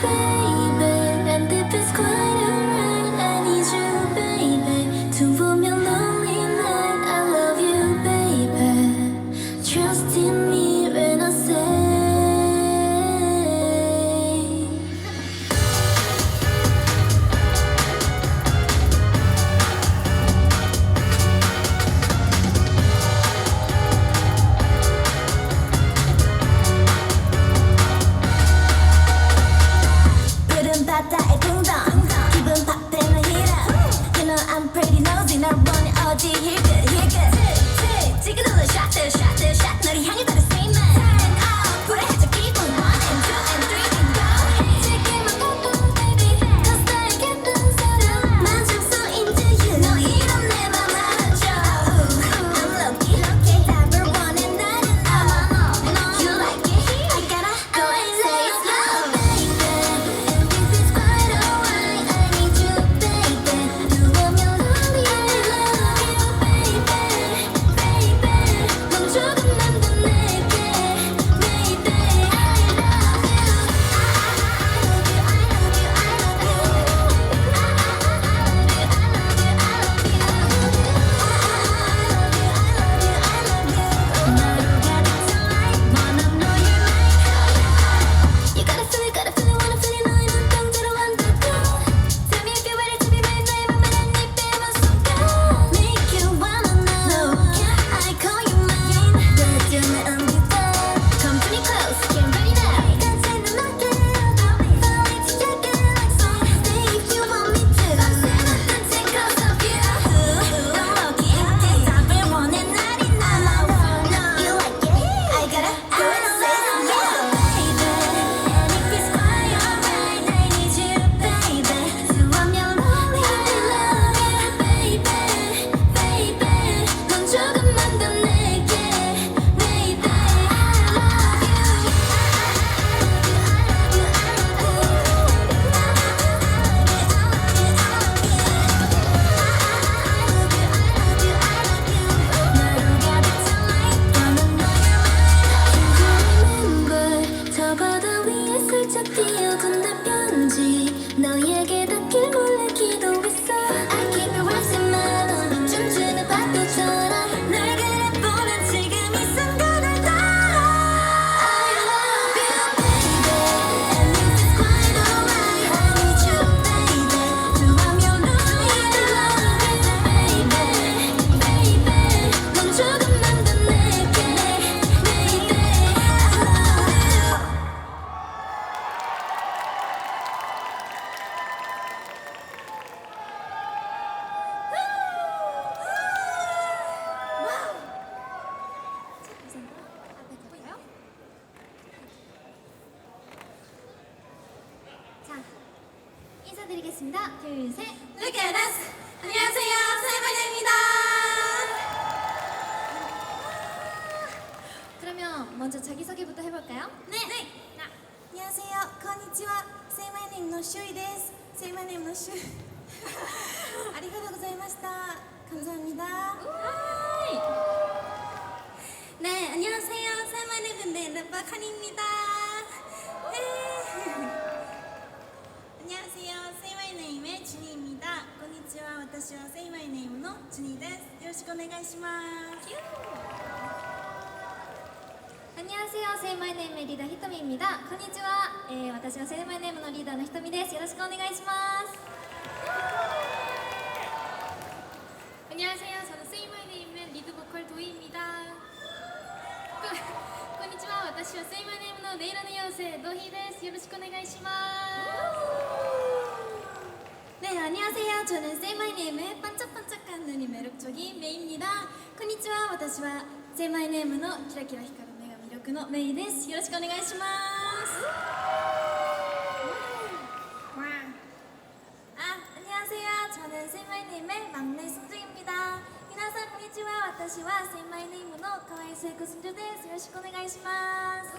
thing 먼저 자기소개부터 해볼까요? 네. 안녕하세요, konnichiwa. Say my name no Shui です. Say my name no Shui. ありがとうございました. 감사합니다. 네, 안녕하세요. Say my name 네, 래퍼 칸입니다. 네. 안녕하세요. Say my name의 준이입니다. konnichiwa. 私は Say my name の준이です. よろしくお願いします. 안녕하세요. Say My Name의 리더 히토미입니다. konnichiwa. 예, 私は Say My Nameのリーダーのヒトミです。よろしくお願いします。 안녕하세요. 저는 Say My Name의 리드 보컬 도희입니다. こんにちは。私は Say My Name のレイラの妖精ドヒです。よろしくお願いします。 네, 안녕하세요. 저는 Say My Name의 반짝반짝한 눈이 매력적인 메이입니다. konnichiwa. 私は Say My Name のキラキラ光 る目が魅力のメイです。よろしくお願いします。아, 안녕하세요. 저는 Say My Name의 막내 순주입니다. 미나상 konnichiwa. 私は Say My Name の可愛い聖子순주です。よろしくお願いします。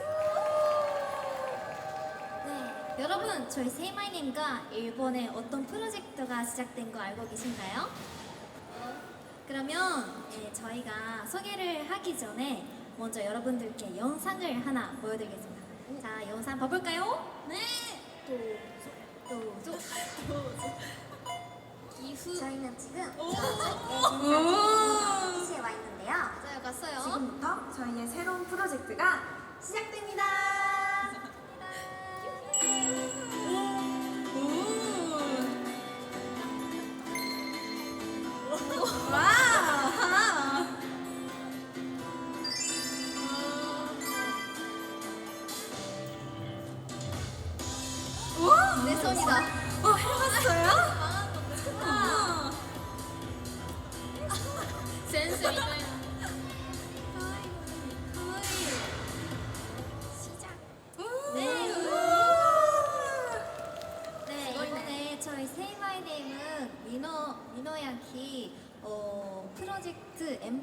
네, 여러분 저희 Say My Name가 일본의 어떤 프로젝트가 시작된 거 알고 계신가요? 그러면 예, 저희가 소개를 하기 전에 먼저 여러분들께 영상을 하나 보여드리겠습니다. 자, 영상 봐볼까요? 네. 도둑, 도둑. 기후. 저희는 지금 오. 네 오. 시에 와 있는데요. 맞아요, 갔어요. 지금부터 저희의 새로운 프로젝트가 시작됩니다. 시작됩니다.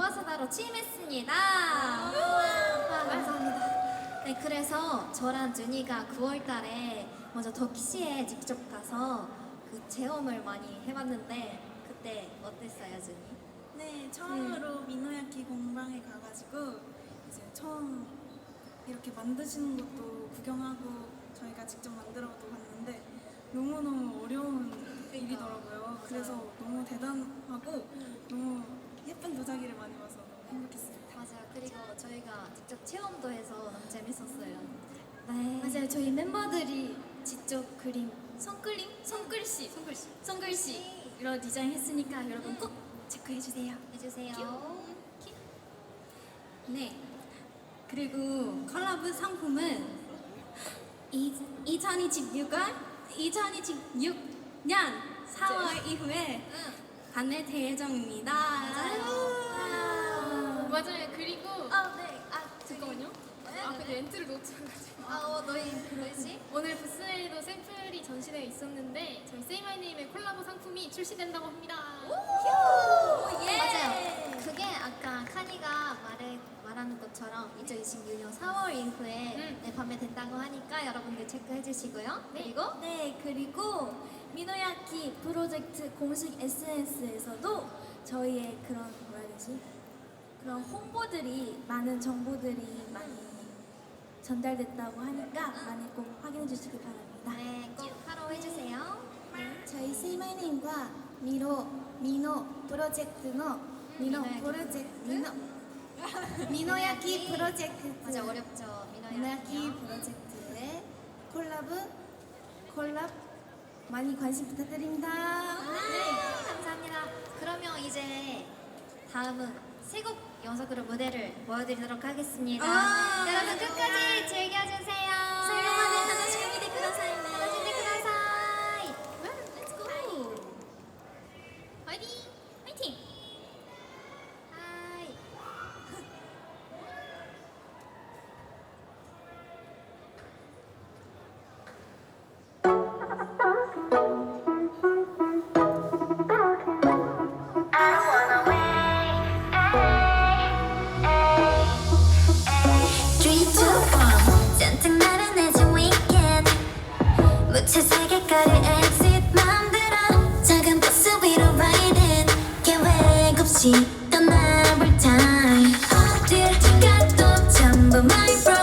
엠바사다로 취임했습니다. 아, 감사합니다. 네, 그래서 저랑 준이가 9월 달에 먼저 터키시에 직접 가서 그 체험을 많이 해봤는데 그때 어땠어요, 준이? 네, 처음으로 미노야키 공방에 가가지고 이제 처음 이렇게 만드시는 것도 구경하고 저희가 직접 만들어도 봤는데 너무너무 어려운 일이더라고요. 그래서 너무 대단하고 너무 예쁜 도자기를 많이 봐서 너무 행복했습니다. 맞아요. 그리고 저희가 직접 체험도 해서 너무 재밌었어요. 네. 맞아요. 저희 멤버들이 직접 그림, 손그림, 손글씨, 손글씨, 손글씨로 디자인 했으니까 여러분 꼭 체크해 주세요. 해주세요. 네. 그리고 컬러브 상품은 이, 2026년 2026년 4월 이후에 판매 예정입니다. 맞아요. 맞아요. 그리고 아, 네. 아, 잠깐만요. 아, 근데 멘트를 놓쳐가지고. 아, 어, 너희 그러지? 오늘 부스에도 샘플이 전시되어 있었는데 저희 세이마이네임의 콜라보 상품이 출시된다고 합니다. 예. 맞아요. 그게 아까 카니가 말해, 말하는 것처럼 2026년 4월 이후에 음. 네, 판매된다고 하니까 여러분들 체크해 주시고요. 그리고 네, 그리고 미노야키 프로젝트 공식 SNS에서도 저희의 그런 뭐라 해야 되지? 그런 홍보들이 많은 정보들이 많이 전달됐다고 하니까 많이 꼭 확인해 주시기 바랍니다. 네, 꼭 팔로우 해주세요. 저희 세이마이네임과 미로 미노 프로젝트의 미노 미노야키 프로젝트 미노 미노야키 프로젝트 맞아 어렵죠 미노야키. 프로젝트의 콜라브 콜랍 많이 관심 부탁드립니다. 네, 감사합니다. 그러면 이제 다음은 세곡 연속으로 무대를 보여드리도록 하겠습니다. 아, 여러분 끝까지 즐겨주세요. 지던 나를 time 어딜 가도 전부 my friend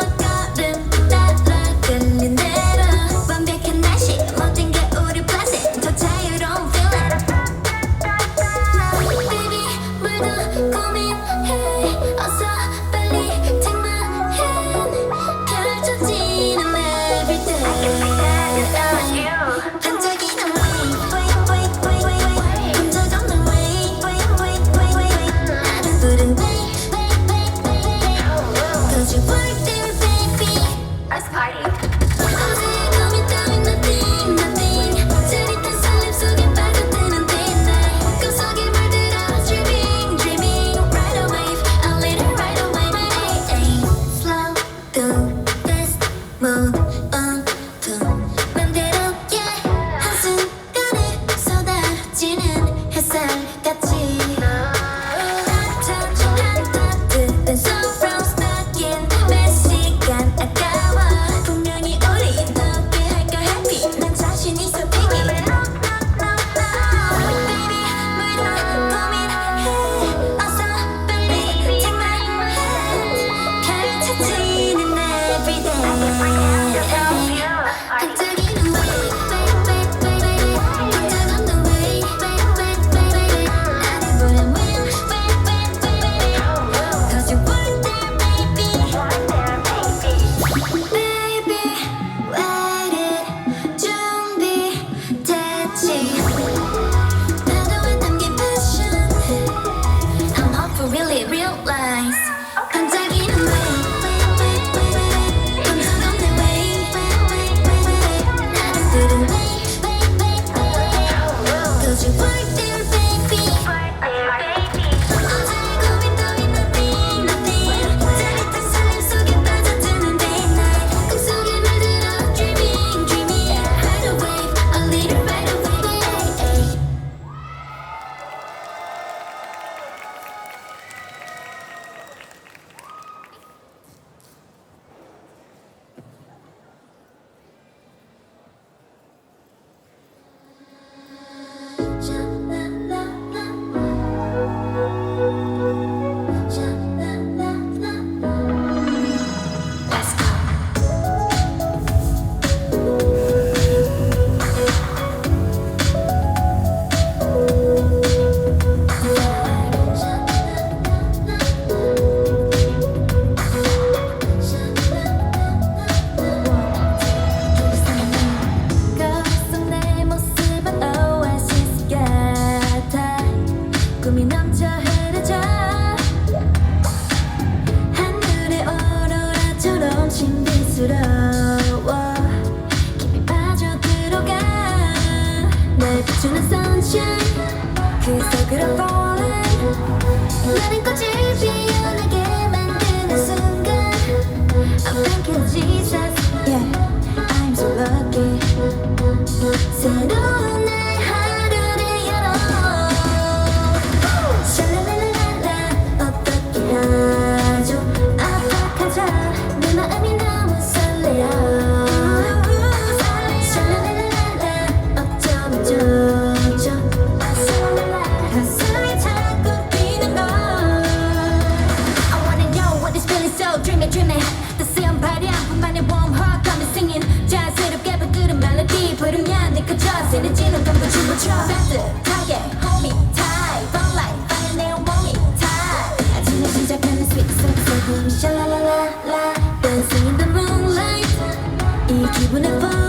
새 이 기분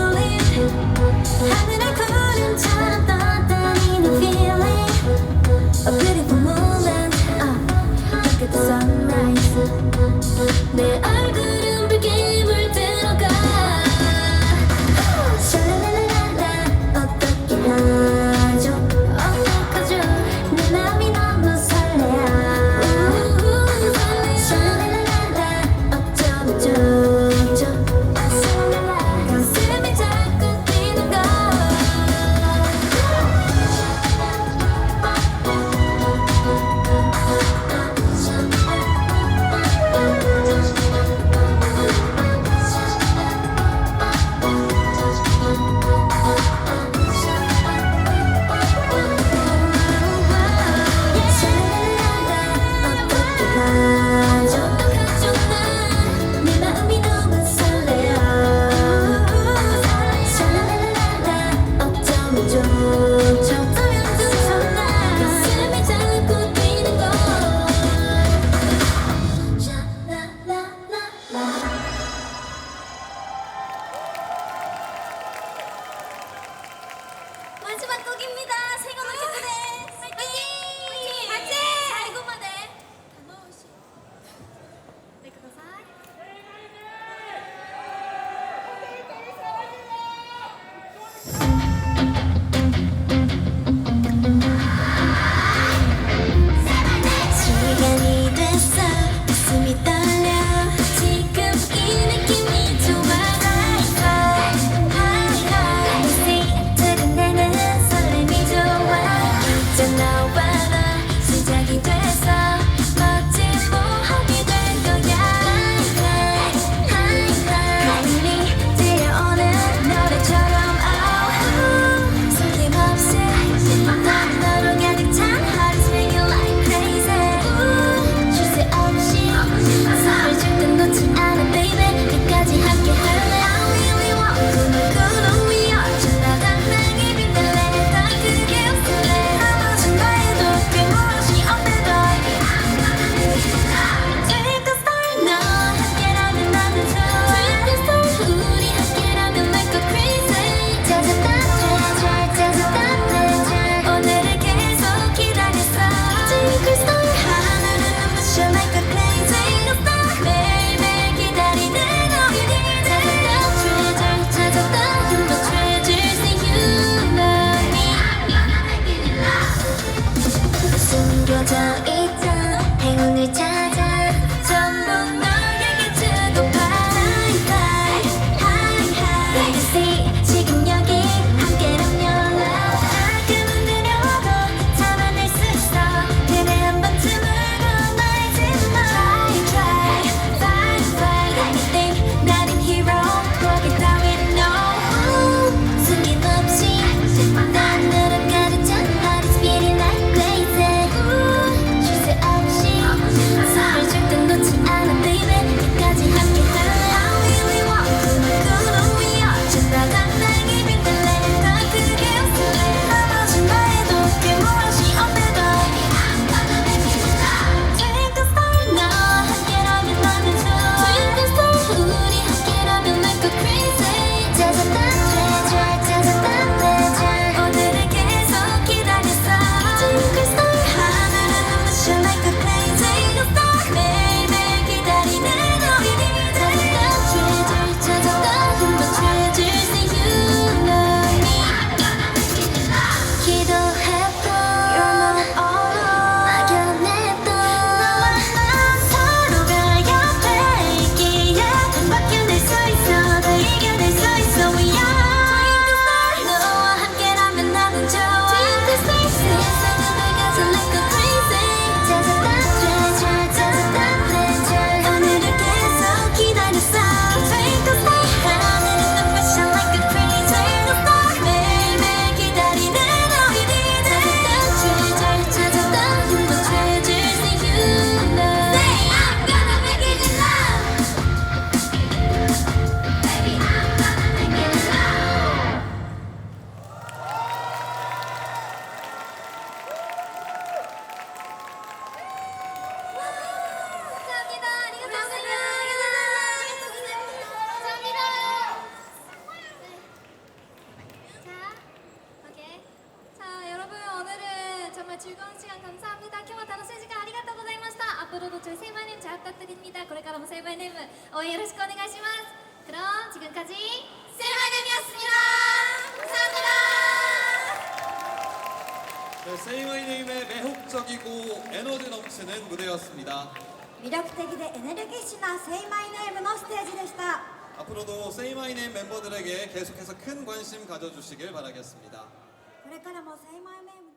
15日間感謝합니 다. 今日は楽しい時間ありがとうございました。アップロード中セイバーネームチャットプリッミターこれからもセイバーネーム応援よろしくお願いします。クロン지금까지セイバーネームやすみだ감사합니 다. セイバーネームへ매혹적이고エネルギー넘치는 무대였습니 다. 魅力的でエネルギッシュなセイマイネームのステージでした앞으로도 세이마이네임 멤버들에게 계속해서 큰 관심 가져주시길 바라겠습니 다. 그래까라뭐세이마이네임